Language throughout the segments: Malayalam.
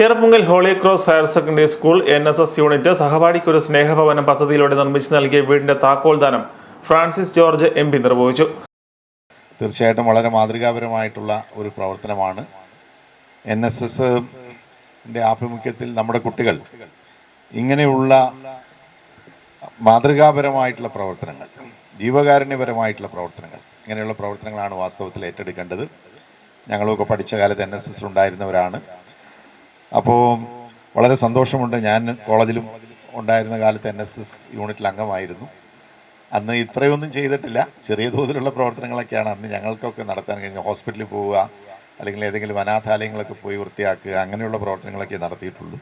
Cherpunkal holy cross higher secondary school N S S unit സഹപാഠിക്കൊരു സ്നേഹഭവനം പദ്ധതിയിലൂടെ നിർമ്മിച്ചു നൽകിയ വീടിന്റെ താക്കോൽദാനം ഫ്രാൻസിസ് ജോർജ് എം പി നിർവഹിച്ചു. തീർച്ചയായിട്ടും വളരെ മാതൃകാപരമായിട്ടുള്ള ഒരു പ്രവർത്തനമാണ്. എൻ എസ് എസിന്റെ ആഭിമുഖ്യത്തിൽ നമ്മുടെ കുട്ടികൾ ഇങ്ങനെയുള്ള മാതൃകാപരമായിട്ടുള്ള പ്രവർത്തനങ്ങൾ ജീവകാരുണ്യപരമായിട്ടുള്ള പ്രവർത്തനങ്ങൾ ഇങ്ങനെയുള്ള പ്രവർത്തനങ്ങളാണ് വാസ്തവത്തിൽ ഏറ്റെടുക്കേണ്ടത്. ഞങ്ങളൊക്കെ പഠിച്ച കാലത്ത് എൻ എസ് എസ് ഉണ്ടായിരുന്നവരാണ് അപ്പോൾ വളരെ സന്തോഷമുണ്ട്. ഞാൻ കോളേജിലും ഉണ്ടായിരുന്ന കാലത്ത് എൻ എസ് എസ് യൂണിറ്റിൽ അംഗമായിരുന്നു. അന്ന് ഇത്രയൊന്നും ചെയ്തിട്ടില്ല. ചെറിയ തോതിലുള്ള പ്രവർത്തനങ്ങളൊക്കെയാണ് അന്ന് ഞങ്ങൾക്കൊക്കെ നടത്താൻ കഴിഞ്ഞത്. ഹോസ്പിറ്റലിൽ പോവുക അല്ലെങ്കിൽ ഏതെങ്കിലും അനാഥാലയങ്ങളൊക്കെ പോയി വൃത്തിയാക്കുക അങ്ങനെയുള്ള പ്രവർത്തനങ്ങളൊക്കെ നടത്തിയിട്ടുള്ളൂ.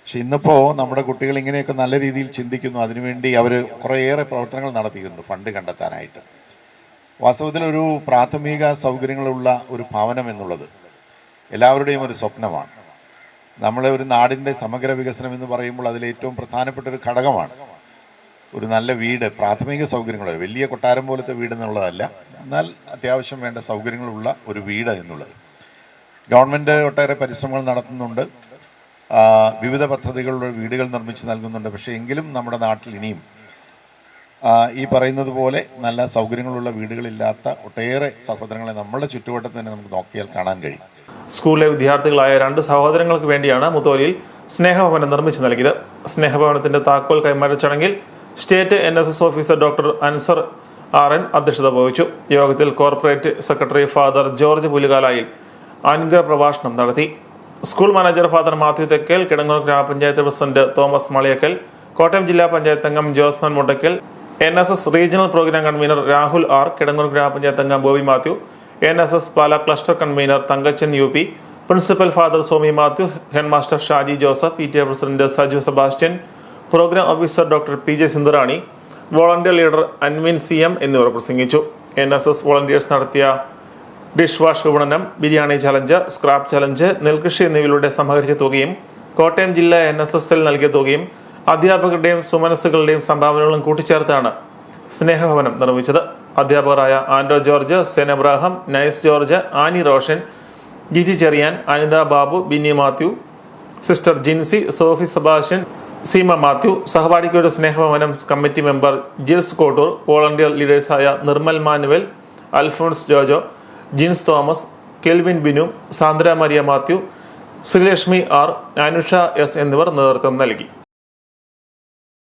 പക്ഷെ ഇന്നിപ്പോൾ നമ്മുടെ കുട്ടികൾ ഇങ്ങനെയൊക്കെ നല്ല രീതിയിൽ ചിന്തിക്കുന്നു. അതിനുവേണ്ടി അവർ കുറേയേറെ പ്രവർത്തനങ്ങൾ നടത്തിയിട്ടുണ്ട് ഫണ്ട് കണ്ടെത്താനായിട്ട്. വാസ്തവത്തിൽ ഒരു പ്രാഥമിക സൗകര്യങ്ങളുള്ള ഒരു ഭവനം എന്നുള്ളത് എല്ലാവരുടെയും ഒരു സ്വപ്നമാണ്. നമ്മളെ ഒരു നാടിന്റെ സമഗ്ര വികസനം എന്ന് പറയുമ്പോൾ അതിൽ ഏറ്റവും പ്രധാനപ്പെട്ട ഒരു ഘടകമാണ്. ഒരു നല്ല വീട് പ്രാഥമിക സൗകര്യങ്ങൾ വലിയ കൊട്ടാരം പോലത്തെ വീട് എന്നുള്ളതല്ല എന്നാൽ അത്യാവശ്യം വേണ്ട സൗകര്യങ്ങളുള്ള ഒരു വീട് എന്നുള്ളത്. ഗവൺമെന്റ് ഒട്ടേറെ പരിശ്രമങ്ങൾ നടത്തുന്നുണ്ട്. വിവിധ പദ്ധതികളുടെ വീടുകൾ നിർമ്മിച്ച് നൽകുന്നുണ്ട്. പക്ഷേ എങ്കിലും നമ്മുടെ നാട്ടിൽ ഇനിയും ഈ പറയുന്നത് പോലെ നല്ല സൗകര്യങ്ങളുള്ള വീടുകളില്ലാത്ത ഒട്ടേറെ സഹോദരങ്ങളെ നമ്മളുടെ ചുറ്റുവട്ടത്ത് തന്നെ നമുക്ക് നോക്കിയാൽ കാണാൻ കഴിയും. സ്കൂളിലെ വിദ്യാർത്ഥികളായ രണ്ട് സഹോദരങ്ങൾക്ക് വേണ്ടിയാണ് മുത്തോലിയിൽ സ്നേഹഭവനം നിർമ്മിച്ചു നൽകിയത്. സ്നേഹഭവനത്തിന്റെ താക്കോൽ കൈമാറ്റ ചടങ്ങിൽ state N S S officer doctor Ansar R N അധ്യക്ഷത വഹിച്ചു. യോഗത്തിൽ corporate secretary father George Pulukalayil അനുഗ്രഹ പ്രഭാഷണം നടത്തി. School manager father Mathew Thekkel Kidangoor ഗ്രാമപഞ്ചായത്ത് പ്രസിഡന്റ് തോമസ് മളിയക്കൽ കോട്ടയം ജില്ലാ പഞ്ചായത്ത് അംഗം Josman Mundakkal N S S regional programme convener Rahul R Kidangoor ഗ്രാമപഞ്ചായത്ത് അംഗം Bobby Mathew N S S Pala cluster convener Thankachan U P principal father Somy Mathew headmaster Shaji Joseph E T A president Saju Sebastian programme officer doctor P J Sindhurani volunteer leader Anvin C M എന്നിവർ പ്രസംഗിച്ചു. എൻ എസ് എസ് വോളണ്ടിയേഴ്സ് നടത്തിയ ഡിഷ് വാഷ് വിപണനം ബിരിയാണി ചലഞ്ച് സ്ക്രാപ്പ് ചലഞ്ച് നെൽകൃഷി എന്നിവയിലൂടെ സമാഹരിച്ച തുകയും കോട്ടയം ജില്ല എൻ എസ് എസ് എൽ നൽകിയ തുകയും അധ്യാപകരുടെയും സുമനസ്സുകളുടെയും സംഭാവനകളും കൂട്ടിച്ചേർത്താണ് സ്നേഹഭവനം നിർമ്മിച്ചത്. അധ്യാപകരായ ആൻഡോ George Sen Abraham Nice George Annie Roshan Jiji Cherian Anitha Babu Binny Mathew sister Jincy Sophy Sebastian Seema Mathew സഹപാഠിക്കയുടെ Snehabhavanam committee member Jils Kottoor volunteer ലീഡേഴ്സായ Nirmal Manuel Alphonse Jojo Jins Thomas Kelvin Binu Sandra Maria Mathew Sreelakshmi R Anusha S എന്നിവർ നേതൃത്വം നൽകി.